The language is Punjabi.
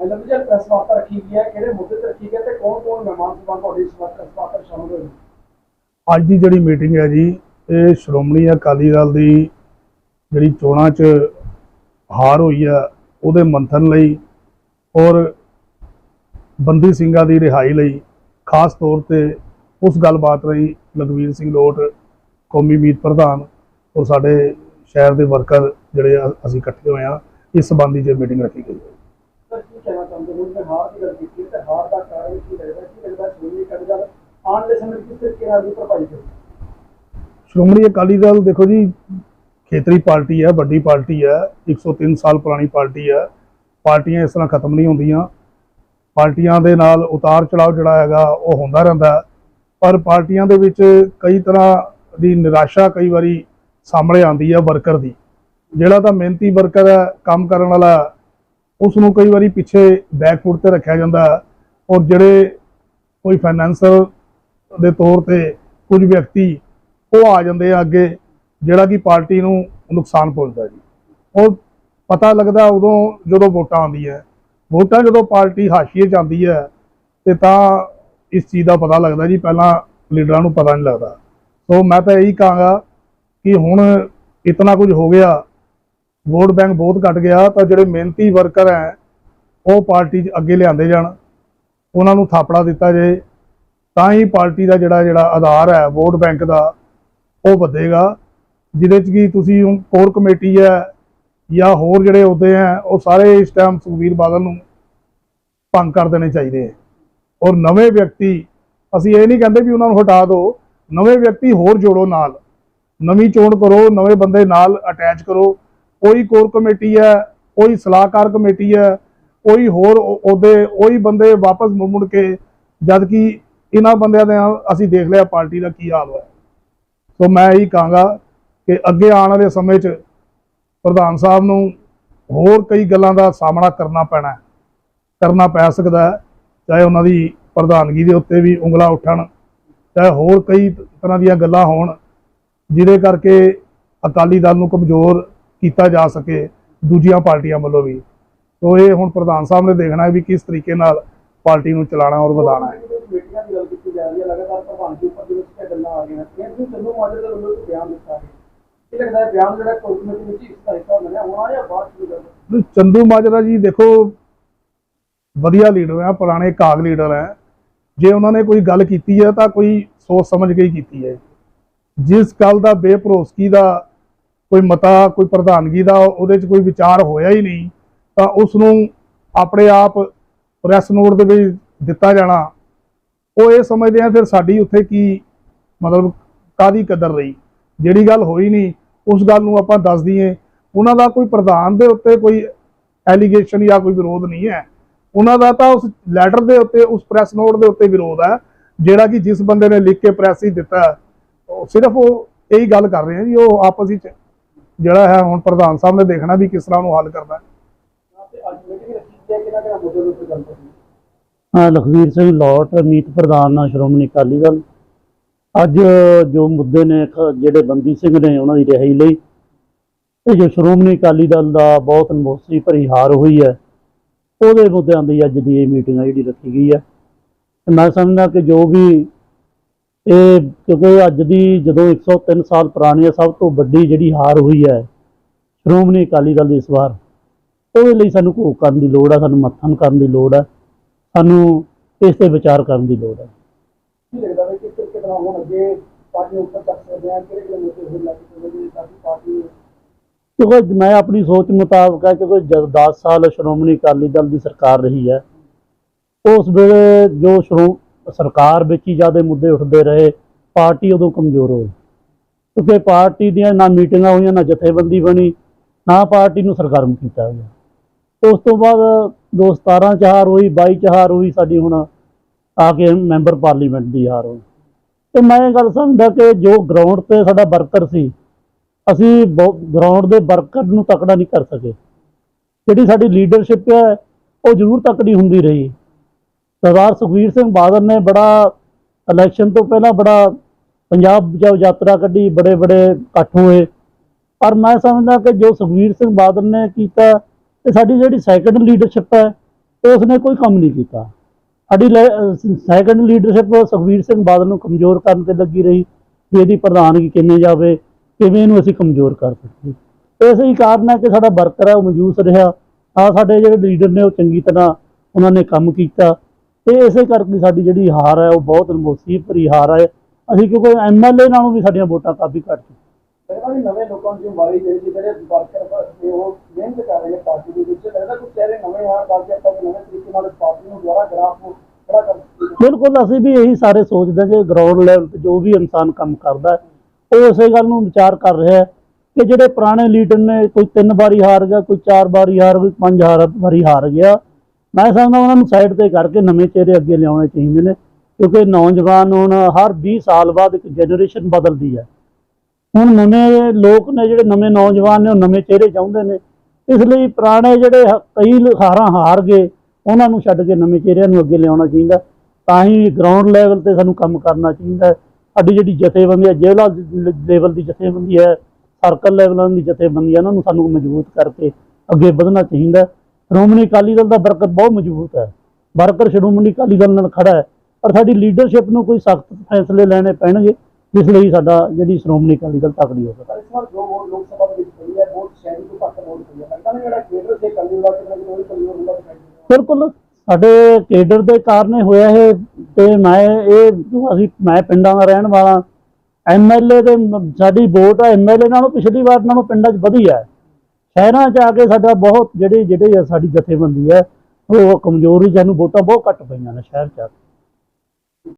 ਮਤਲਬ ਜੇ ਪ੍ਰੈਸ ਵਾਰਤਾ ਰੱਖੀ ਗਈ ਹੈ, ਕਿਹੜੇ ਮੁੱਦੇ ਤੇ ਰੱਖੀ ਗਈ ਤੇ ਕੌਣ ਕੌਣ ਮਹਿਮਾਨ ਸਭਾ ਤੁਹਾਡੀ ਇਸ ਵਾਰ ਪ੍ਰੈਸ ਵਾਰਤਾ ਸ਼ਾਮਲ ਹੋਏ ਅੱਜ ਦੀ ਜਿਹੜੀ ਮੀਟਿੰਗ ਹੈ ਜੀ, ਇਹ ਸ਼੍ਰੋਮਣੀ ਅਕਾਲੀ ਦਲ ਦੀ ਜਿਹੜੀ ਚੋਣਾਂ 'ਚ ਹਾਰ ਹੋਈ ਆ ਉਹਦੇ ਮੰਥਨ ਲਈ ਔਰ ਬੰਦੀ ਸਿੰਘਾਂ ਦੀ ਰਿਹਾਈ ਲਈ ਖਾਸ ਤੌਰ ਤੇ ਉਸ ਗੱਲਬਾਤ ਲਈ ਲਖਵੀਰ ਸਿੰਘ ਲੋਟ, ਕੌਮੀ ਮੀਤ ਪ੍ਰਧਾਨ ਔਰ ਸਾਡੇ ਸ਼ਹਿਰ ਦੇ ਵਰਕਰ ਜਿਹੜੇ ਅਸੀਂ ਇਕੱਠੇ ਹੋਏ ਆ ਇਸ ਸੰਬੰਧੀ ਜੇ ਮੀਟਿੰਗ ਰੱਖੀ ਗਈ ਹੈ। ਸਰ ਕੀ ਕਹਿਣਾ ਚਾਹੁੰਦੇ ਹੋ? ਮੈਂ ਹਾਰ ਦੀ ਗੱਲ ਕੀਤੀ ਤੇ ਹਾਰ ਦਾ ਕਾਰਨ ਕੀ ਲੱਗਦਾ ਕੀ ਲੱਗਦਾ ਸ਼੍ਰੋਮਣੀ ਅਕਾਲੀ ਦਲ ਆਉਣ ਵਾਲੇ ਸਮੇਂ ਕਿਸ ਤਰੀਕੇ ਨਾਲ ਦੀ ਭਰਪਾਈ ਕਰੇ ਸ਼੍ਰੋਮਣੀ ਅਕਾਲੀ ਦਲ ਦੇਖੋ ਜੀ, ਖੇਤਰੀ ਪਾਰਟੀ ਹੈ, ਵੱਡੀ ਪਾਰਟੀ ਹੈ 103 ਸਾਲ ਪੁਰਾਣੀ ਪਾਰਟੀ ਹੈ। ਪਾਰਟੀਆਂ ਇਸ ਤਰ੍ਹਾਂ ਖਤਮ ਨਹੀਂ ਹੁੰਦੀਆਂ। ਪਾਰਟੀਆਂ ਦੇ ਨਾਲ ਉਤਾਰ ਚੜਾਵ ਜਿਹੜਾ ਹੈਗਾ, ਉਹ ਹੁੰਦਾ ਰਹਿੰਦਾ ਪਰ ਪਾਰਟੀਆਂ ਦੇ ਵਿੱਚ ਕਈ ਤਰ੍ਹਾਂ ਦੀ ਨਿਰਾਸ਼ਾ ਕਈ ਵਾਰੀ ਸਾਹਮਣੇ ਆਉਂਦੀ ਹੈ ਵਰਕਰ ਦੀ। ਜਿਹੜਾ ਤਾਂ ਮਿਹਨਤੀ ਵਰਕਰ ਹੈ, ਕੰਮ ਕਰਨ ਵਾਲਾ ਉਸ ਨੂੰ ਕਈ ਵਾਰੀ ਪਿੱਛੇ ਬੈਕਫੁੱਟ ਤੇ ਰੱਖਿਆ ਜਾਂਦਾ ਔਰ ਜਿਹੜੇ ਕੋਈ ਫਾਈਨੈਂਸਰ ਦੇ ਤੌਰ ਤੇ ਕੁਝ ਵਿਅਕਤੀ ਉਹ ਆ ਜਾਂਦੇ ਆ ਅੱਗੇ, ਜਿਹੜਾ ਕਿ ਪਾਰਟੀ ਨੂੰ ਨੁਕਸਾਨ ਪਹੁੰਚਦਾ ਜੀ। ਔਰ ਪਤਾ ਲੱਗਦਾ ਉਦੋਂ ਜਦੋਂ ਵੋਟਾਂ ਆਉਂਦੀਆਂ ਵੋਟਾਂ ਜਦੋਂ ਪਾਰਟੀ ਹਾਸ਼ੀਏ 'ਚ ਆਉਂਦੀ ਹੈ, ਤੇ ਤਾਂ ਇਸ ਚੀਜ਼ ਦਾ ਪਤਾ ਲੱਗਦਾ ਜੀ, ਪਹਿਲਾਂ ਲੀਡਰਾਂ ਨੂੰ ਪਤਾ ਨਹੀਂ ਲੱਗਦਾ। ਸੋ ਮੈਂ ਤਾਂ ਇਹੀ ਕਹਾਂਗਾ ਕਿ ਹੁਣ ਇਤਨਾ ਕੁਝ ਹੋ ਗਿਆ ਵੋਟ ਬੈਂਕ ਬਹੁਤ ਘਟ ਗਿਆ, ਤਾਂ ਜਿਹੜੇ ਮਿਹਨਤੀ ਵਰਕਰ ਹੈ, ਉਹ ਪਾਰਟੀ 'ਚ ਅੱਗੇ ਲਿਆਂਦੇ ਜਾਣ। ਉਹਨਾਂ ਨੂੰ ਥਾਪੜਾ ਦਿੱਤਾ ਜਾਏ ਤਾਂ ਹੀ ਪਾਰਟੀ ਦਾ ਜਿਹੜਾ ਜਿਹੜਾ ਆਧਾਰ ਹੈ, ਵੋਟ ਬੈਂਕ ਦਾ, ਉਹ ਵਧੇਗਾ। ਜਿਹਦੇ ਚ ਕੀ ਤੁਸੀਂ ਕੋਰ ਕਮੇਟੀ ਹੈ, ਜਾਂ ਹੋਰ ਜਿਹੜੇ ਅਹੁਦੇ ਹੈ, ਉਹ ਸਾਰੇ ਇਸ ਟਾਈਮ ਸੁਖਬੀਰ ਬਾਦਲ ਨੂੰ ਭੰਗ ਕਰ ਦੇਣੇ ਚਾਹੀਦੇ ਹੈ। ਔਰ ਨਵੇਂ ਵਿਅਕਤੀ, ਅਸੀਂ ਇਹ ਨਹੀਂ ਕਹਿੰਦੇ ਵੀ ਉਹਨਾਂ ਨੂੰ ਹਟਾ ਦਿਓ। ਨਵੇਂ ਵਿਅਕਤੀ ਹੋਰ ਜੋੜੋ ਨਾਲ। ਨਵੀਂ ਚੋਣ ਕਰੋ, ਨਵੇਂ ਬੰਦੇ ਨਾਲ ਅਟੈਚ ਕਰੋ। ਕੋਈ ਕੋਰ ਕਮੇਟੀ ਹੈ, ਕੋਈ ਸਲਾਹਕਾਰ ਕਮੇਟੀ ਹੈ, ਕੋਈ ਹੋਰ ਉਹਦੇ ਉਹੀ ਬੰਦੇ ਵਾਪਸ ਮੁੜ ਮੁੜ ਕੇ ਜਦ ਕਿ ਇਹਨਾਂ ਬੰਦਿਆਂ ਦੇ ਅਸੀਂ ਦੇਖ ਲਿਆ ਪਾਰਟੀ ਦਾ ਕੀ ਹਾਲ ਹੋਇਆ। ਸੋ ਮੈਂ ਇਹੀ ਕਹਾਂਗਾ ਕਿ ਅੱਗੇ ਆਉਣ ਵਾਲੇ ਸਮੇਂ 'ਚ ਪ੍ਰਧਾਨ ਸਾਹਿਬ ਨੂੰ ਹੋਰ ਕਈ ਗੱਲਾਂ ਦਾ ਸਾਹਮਣਾ ਕਰਨਾ ਪੈਣਾ ਕਰਨਾ ਪੈ ਸਕਦਾ ਚਾਹੇ ਉਹਨਾਂ ਦੀ ਪ੍ਰਧਾਨਗੀ ਦੇ ਉੱਤੇ ਵੀ ਉਂਗਲਾਂ ਉੱਠਣ, ਚਾਹੇ ਹੋਰ ਕਈ ਤਰ੍ਹਾਂ ਦੀਆਂ ਗੱਲਾਂ ਹੋਣ, ਜਿਹਦੇ ਕਰਕੇ ਅਕਾਲੀ ਦਲ ਨੂੰ ਕਮਜ਼ੋਰ ਕੀਤਾ ਜਾ ਸਕੇ ਦੂਜੀਆਂ ਪਾਰਟੀਆਂ ਵੱਲੋਂ ਵੀ। ਸੋ ਇਹ ਹੁਣ ਪ੍ਰਧਾਨ ਸਾਹਿਬ ਨੇ ਦੇਖਣਾ ਹੈ ਵੀ ਕਿਸ ਤਰੀਕੇ ਨਾਲ ਪਾਰਟੀ ਨੂੰ ਚਲਾਉਣਾ ਔਰ ਵਧਾਉਣਾ ਹੈ। ਮੀਟਿੰਗਾਂ ਦੀ ਗੱਲ ਕੀਤੀ ਜਾ ਰਹੀ ਹੈ ਲਗਾਤਾਰ ਪ੍ਰਧਾਨ ਦੇ ਉੱਪਰ ਜਿਹੜੇ ਇਹ ਗੱਲਾਂ ਆ ਰਹੀਆਂ ਨੇ ਇਹ ਚੰਦੂ ਮਾਜਰੇ ਦੇ ਵੱਲੋਂ ਇੱਕ ਬਿਆਨ ਦਿੱਤਾ ਹੈ ਇਹ ਲੱਗਦਾ ਹੈ ਬਿਆਨ ਜਿਹੜਾ ਕੋਰ ਕਮੇਟੀ ਵਿੱਚ ਇਸ ਤਰੀਕਾ ਮਿਲਿਆ ਹੋਣਾ ਜਾਂ ਬਾਅਦ ਚ ਮਿਲਿਆ ਵੀ ਚੰਦੂ ਮਾਜਰਾ ਜੀ ਦੇਖੋ ਵਧੀਆ ਲੀਡਰ ਹੈ ਪੁਰਾਣੇ ਕਾਗ ਲੀਡਰ ਹੈ ਜੇ ਉਹਨਾਂ ਨੇ ਕੋਈ ਗੱਲ ਕੀਤੀ ਹੈ ਤਾਂ ਕੋਈ ਸੋਚ ਸਮਝ ਕੇ ਹੀ ਕੀਤੀ ਹੈ। ਜਿਸ ਗੱਲ ਦਾ ਬੇਭਰੋਸਗੀ ਦਾ ਕੋਈ ਮਤਾ, ਕੋਈ ਪ੍ਰਧਾਨਗੀ ਦਾ ਉਹਦੇ 'ਚ ਕੋਈ ਵਿਚਾਰ ਹੋਇਆ ਹੀ ਨਹੀਂ, ਤਾਂ ਉਸ ਨੂੰ ਆਪਣੇ ਆਪ ਪ੍ਰੈਸ ਨੋਟ ਦੇ ਵਿੱਚ ਦਿੱਤਾ ਜਾਣਾ। ਉਹ ਇਹ ਸਮਝਦੇ ਆ ਫਿਰ ਸਾਡੀ ਉੱਥੇ ਕੀ ਮਤਲਬ ਕਾਦੀ ਕਦਰ ਰਹੀ? ਜਿਹੜੀ ਗੱਲ ਹੋਈ ਨਹੀਂ, ਉਸ ਗੱਲ ਨੂੰ ਆਪਾਂ ਦੱਸ ਦਈਏ। ਉਹਨਾਂ ਦਾ ਕੋਈ ਪ੍ਰਧਾਨ ਦੇ ਉੱਤੇ ਕੋਈ ਐਲੀਗੇਸ਼ਨ ਜਾਂ ਕੋਈ ਵਿਰੋਧ ਨਹੀਂ ਹੈ। ਉਹਨਾਂ ਦਾ ਤਾਂ ਉਸ ਲੈਟਰ ਦੇ ਉੱਤੇ, ਉਸ ਪ੍ਰੈਸ ਨੋਟ ਦੇ ਉੱਤੇ ਵਿਰੋਧ ਹੈ, ਜਿਹੜਾ ਕਿ ਜਿਸ ਬੰਦੇ ਨੇ ਲਿਖ ਕੇ ਪ੍ਰੈਸ ਹੀ ਦਿੱਤਾ। ਉਹ ਸਿਰਫ ਉਹ ਇਹੀ ਗੱਲ ਕਰ ਰਹੇ ਆ ਜੀ, ਉਹ ਆਪਸ ਵਿੱਚ ਜਿਹੜਾ ਹੈ ਹੁਣ ਪ੍ਰਧਾਨ ਸਾਹਿਬ ਨੇ ਦੇਖਣਾ ਵੀ ਕਿਸ ਤਰ੍ਹਾਂ ਨੂੰ ਹੱਲ ਕਰਨਾ ਹੈ। ਤੇ ਲਖਵੀਰ ਸਿੰਘ ਲੋਟ, ਮੀਤ ਪ੍ਰਧਾਨ ਸ਼੍ਰੋਮਣੀ ਅਕਾਲੀ ਦਲ। ਅੱਜ ਜੋ ਮੁੱਦੇ ਨੇ ਖ- ਜਿਹੜੇ ਬੰਦੀ ਸਿੰਘ ਨੇ ਉਹਨਾਂ ਦੀ ਰਿਹਾਈ ਲਈ, ਤੇ ਜੋ ਸ਼੍ਰੋਮਣੀ ਅਕਾਲੀ ਦਲ ਦਾ ਬਹੁਤ ਨਮੋਸੀ ਭਰੀ ਹਾਰ ਹੋਈ ਹੈ, ਉਹਦੇ ਮੁੱਦਿਆਂ ਦੀ ਅੱਜ ਦੀ ਇਹ ਮੀਟਿੰਗ ਆ ਜਿਹੜੀ ਰੱਖੀ ਗਈ ਹੈ। ਤੇ ਮੈਂ ਸਮਝਦਾ ਕਿ ਜੋ ਵੀ ਇਹ ਕਿਉਂਕਿ ਅੱਜ ਦੀ ਜਦੋਂ 103 ਸਾਲ ਪੁਰਾਣੀ ਹੈ ਸਭ ਤੋਂ ਵੱਡੀ ਜਿਹੜੀ ਹਾਰ ਹੋਈ ਹੈ ਸ਼੍ਰੋਮਣੀ ਅਕਾਲੀ ਦਲ ਦੀ ਇਸ ਵਾਰ। ਉਹਦੇ ਲਈ ਸਾਨੂੰ ਘੋਖ ਕਰਨ ਦੀ ਲੋੜ ਹੈ ਸਾਨੂੰ ਮੱਥਨ ਕਰਨ ਦੀ ਲੋੜ ਹੈ ਸਾਨੂੰ ਇਸ ਤੇ ਵਿਚਾਰ ਕਰਨ ਦੀ ਲੋੜ ਹੈ। ਕੀ ਲੱਗਦਾ ਹੈ ਕਿ ਕਿਸ ਤਰੀਕੇ ਨਾਲ ਹੁਣ ਅੱਗੇ ਪਾਰਟੀ ਨੂੰ ਉੱਪਰ ਚੱਕ ਸਕਦੇ ਆ ਕਿਹੜੇ ਕਿਹੜੇ ਮੁੱਦੇ ਹੋਰ ਲੱਗ ਸਕਦੇ ਨੇ ਤਾਂ ਕਿ ਪਾਰਟੀ ਨੂੰ? ਕਿਉਂਕਿ ਮੈਂ ਆਪਣੀ ਸੋਚ ਮੁਤਾਬਕ ਹੈ ਕਿਉਂਕਿ ਜਦ 10 ਸਾਲ ਸ਼੍ਰੋਮਣੀ ਅਕਾਲੀ ਦਲ ਦੀ ਸਰਕਾਰ ਰਹੀ ਹੈ ਉਸ ਵੇਲੇ ਜੋ ਸ਼੍ਰੋ ਸਰਕਾਰ ਵਿੱਚ ਹੀ ਜ਼ਿਆਦਾ ਮੁੱਦੇ ਉੱਠਦੇ ਰਹੇ, ਪਾਰਟੀ ਉਦੋਂ ਕਮਜ਼ੋਰ ਹੋਈ। ਕਿਉਂਕਿ ਪਾਰਟੀ ਦੀਆਂ ਨਾ ਮੀਟਿੰਗਾਂ ਹੋਈਆਂ, ਨਾ ਜਥੇਬੰਦੀ ਬਣੀ, ਨਾ ਪਾਰਟੀ ਨੂੰ ਸਰਗਰਮ ਕੀਤਾ ਗਿਆ। ਉਸ ਤੋਂ ਬਾਅਦ 2017 ਚ ਹਾਰ ਹੋਈ 22 ਚ ਹਾਰ ਹੋਈ, ਸਾਡੀ ਹੁਣ ਆ ਕੇ ਮੈਂਬਰ ਪਾਰਲੀਮੈਂਟ ਦੀ ਹਾਰ ਹੋਈ। ਤੇ ਮੈਂ ਇਹ ਗੱਲ ਸਮਝਦਾ ਕਿ ਜੋ ਗਰਾਊਂਡ ਤੇ ਸਾਡਾ ਵਰਕਰ ਸੀ, ਅਸੀਂ ਗਰਾਊਂਡ ਦੇ ਵਰਕਰ ਨੂੰ ਤਕੜਾ ਨਹੀਂ ਕਰ ਸਕੇ। ਜਿਹੜੀ ਸਾਡੀ ਲੀਡਰਸ਼ਿਪ ਹੈ, ਉਹ ਜ਼ਰੂਰ ਤਕੜੀ ਹੁੰਦੀ ਰਹੀ। ਸਰਦਾਰ ਸੁਖਬੀਰ ਸਿੰਘ ਬਾਦਲ ਨੇ ਬੜਾ ਇਲੈਕਸ਼ਨ ਤੋਂ ਪਹਿਲਾਂ ਬੜਾ ਪੰਜਾਬ ਜੋ ਯਾਤਰਾ ਕੱਢੀ, ਬੜੇ ਬੜੇ ਇਕੱਠ ਹੋਏ। ਪਰ ਮੈਂ ਸਮਝਦਾ ਕਿ ਜੋ ਸੁਖਬੀਰ ਸਿੰਘ ਬਾਦਲ ਨੇ ਕੀਤਾ ਤੇ ਸਾਡੀ ਜਿਹੜੀ ਸੈਕੰਡ ਲੀਡਰਸ਼ਿਪ ਹੈ ਉਸ ਨੇ ਕੋਈ ਕੰਮ ਨਹੀਂ ਕੀਤਾ। ਸਾਡੀ ਸੈਕੰਡ ਲੀਡਰਸ਼ਿਪ ਸੁਖਵੀਰ ਸਿੰਘ ਬਾਦਲ ਨੂੰ ਕਮਜ਼ੋਰ ਕਰਨ ਤੇ ਲੱਗੀ ਰਹੀ, ਵੀ ਇਹਦੀ ਪ੍ਰਧਾਨਗੀ ਕਿਵੇਂ ਜਾਵੇ, ਕਿਵੇਂ ਇਹਨੂੰ ਅਸੀਂ ਕਮਜ਼ੋਰ ਕਰ ਸਕੀਏ। ਇਸ ਹੀ ਕਾਰਨ ਹੈ ਕਿ ਸਾਡਾ ਵਰਕਰ ਹੈ ਉਹ ਮੌਜੂਦ ਰਿਹਾ ਆ ਸਾਡੇ ਜਿਹੜੇ ਲੀਡਰ ਨੇ ਉਹ ਚੰਗੀ ਤਰ੍ਹਾਂ ਉਹਨਾਂ ਨੇ ਕੰਮ ਕੀਤਾ। ਤੇ ਇਸੇ ਕਰਕੇ ਸਾਡੀ ਜਿਹੜੀ ਹਾਰ ਹੈ ਉਹ ਬਹੁਤ ਨਮੋਸੀ ਭਰੀ ਹਾਰ ਹੈ। ਅਸੀਂ ਕਿਉਂਕਿ ਐਮਐਲਏ ਨਾਲੋਂ ਵੀ ਸਾਡੀਆਂ ਵੋਟਾਂ ਕਾਫੀ ਘੱਟ ਸੀ ਲੱਗਦਾ ਵੀ ਨਵੇਂ ਲੋਕਾਂ ਦੀ ਵਾਰੀ ਜਿਹੜੀ ਸੀ, ਜਿਹੜੇ ਵਰਕਰ ਨੇ ਉਹ ਮਿਹਨਤ ਕਰ ਰਹੇ ਨੇ ਪਾਰਟੀ ਦੇ ਵਿੱਚ। ਲੱਗਦਾ ਕੁਝ ਚਿਹਰੇ ਨਵੇਂ ਆ ਤਾਂ ਕਿ ਆਪਾਂ ਨਵੇਂ ਤਰੀਕੇ ਨਾਲ ਇਸ ਪਾਰਟੀ ਨੂੰ ਦੁਬਾਰਾ ਗ੍ਰਾਫ ਨੂੰ ਖੜਾ ਕਰ ਸਕੀਏ ਬਿਲਕੁਲ ਅਸੀਂ ਵੀ ਇਹੀ ਸਾਰੇ ਸੋਚਦੇ ਕਿ ਗਰਾਊਂਡ ਲੈਵਲ ਤੇ ਜੋ ਵੀ ਇਨਸਾਨ ਕੰਮ ਕਰਦਾ ਉਹ ਉਸੇ ਗੱਲ ਨੂੰ ਵਿਚਾਰ ਕਰ ਰਿਹਾ ਹੈ ਕਿ ਜਿਹੜੇ ਪੁਰਾਣੇ ਲੀਡਰ ਨੇ ਕੋਈ ਤਿੰਨ ਵਾਰੀ ਹਾਰ ਗਿਆ ਕੋਈ ਚਾਰ ਵਾਰੀ ਹਾਰ ਕੋਈ ਪੰਜ ਹਾਰ ਵਾਰੀ ਹਾਰ ਗਿਆ ਮੈਂ ਸਮਝਦਾ ਉਹਨਾਂ ਨੂੰ ਸਾਈਡ ਤੇ ਕਰਕੇ ਨਵੇਂ ਚਿਹਰੇ ਅੱਗੇ ਲਿਆਉਣੇ ਚਾਹੀਦੇ ਨੇ, ਕਿਉਂਕਿ ਨੌਜਵਾਨ ਹੁਣ ਹਰ 20 ਸਾਲ ਬਾਅਦ ਇੱਕ ਜਨਰੇਸ਼ਨ ਬਦਲਦੀ ਹੈ। ਹੁਣ ਨਵੇਂ ਲੋਕ ਨੇ ਜਿਹੜੇ ਨਵੇਂ ਨੌਜਵਾਨ ਨੇ, ਉਹ ਨਵੇਂ ਚਿਹਰੇ ਚਾਹੁੰਦੇ ਨੇ। ਇਸ ਲਈ ਪੁਰਾਣੇ ਜਿਹੜੇ ਕਈ ਹਾਰਾਂ ਹਾਰ ਗਏ, ਉਹਨਾਂ ਨੂੰ ਛੱਡ ਕੇ ਨਵੇਂ ਚਿਹਰਿਆਂ ਨੂੰ ਅੱਗੇ ਲਿਆਉਣਾ ਚਾਹੀਦਾ। ਤਾਂ ਹੀ ਗਰਾਊਂਡ ਲੈਵਲ ਤੇ ਸਾਨੂੰ ਕੰਮ ਕਰਨਾ ਚਾਹੀਦਾ ਸਾਡੀ ਜਿਹੜੀ ਜਥੇਬੰਦੀ ਹੈ, ਜ਼ਿਲ੍ਹਾ ਲੈਵਲ ਦੀ ਜਥੇਬੰਦੀ ਹੈ ਸਰਕਲ ਲੈਵਲਾਂ ਦੀ ਜਥੇਬੰਦੀ ਹੈ, ਉਹਨਾਂ ਨੂੰ ਸਾਨੂੰ ਮਜ਼ਬੂਤ ਕਰਕੇ ਅੱਗੇ ਵਧਣਾ ਚਾਹੀਦਾ ਸ਼੍ਰੋਮਣੀ ਅਕਾਲੀ ਦਲ ਦਾ ਵਰਕਰ ਬਹੁਤ ਮਜ਼ਬੂਤ ਹੈ। ਵਰਕਰ ਸ਼੍ਰੋਮਣੀ ਅਕਾਲੀ ਦਲ ਨਾਲ ਖੜਾ ਹੈ। ਪਰ ਸਾਡੀ ਲੀਡਰਸ਼ਿਪ ਨੂੰ ਕੋਈ ਸਖਤ ਫੈਸਲੇ ਲੈਣੇ ਪੈਣਗੇ ਜਿਸ ਲਈ ਸਾਡਾ ਜਿਹੜੀ ਸ਼੍ਰੋਮਣੀ ਅਕਾਲੀ ਦਲ ਤਕੜੀ ਹੋ ਸਕੇ ਪਰ ਇਸ ਵਾਰ ਜੋ ਵੋਟ ਲੋਕ ਸਭਾ ਦੇ ਵਿੱਚ ਪਈ ਹੈ ਵੋਟ ਸ਼ਹਿਰੀ ਤੋਂ ਘੱਟ ਵੋਟ ਪਈ ਹੈ। ਲੱਗਦਾ ਨਹੀਂ ਜਿਹੜਾ ਕੇਂਦਰ ਦੇ ਕੱਲੀ ਵਾਲਾ ਕਿਤੇ ਨਾ ਕਿਤੇ ਉਹ ਵੀ ਕਮਜ਼ੋਰ ਹੁੰਦਾ ਦਿਖਾਈ ਦੇ ਰਿਹਾ। ਬਿਲਕੁਲ ਸਾਡੇ ਕੇਡਰ ਦੇ ਕਾਰਨ ਹੋਇਆ ਇਹ ਤੇ ਮੈਂ ਇਹ ਅਸੀਂ ਮੈਂ ਪਿੰਡਾਂ ਦਾ ਰਹਿਣ ਵਾਲਾ ਐਮਐਲਏ ਦੇ ਸਾਡੀ ਵੋਟ ਐਮਐਲਏ ਨਾਲੋਂ ਪਿਛਲੀ ਵਾਰ ਨਾਲੋਂ ਪਿੰਡਾਂ 'ਚ ਵਧੀ ਹੈ। ਸ਼ਹਿਰਾਂ 'ਚ ਆ ਕੇ ਸਾਡਾ ਬਹੁਤ ਜਿਹੜੇ ਜਿਹੜੇ ਸਾਡੀ ਜਥੇਬੰਦੀ ਹੈ, ਉਹ ਕਮਜ਼ੋਰ ਕਮਜ਼ੋਰੀ ਸਾਨੂੰ ਵੋਟਾਂ ਬਹੁਤ ਘੱਟ ਪਈਆਂ ਨੇ ਸ਼ਹਿਰ 'ਚ ਆ ਕੇ।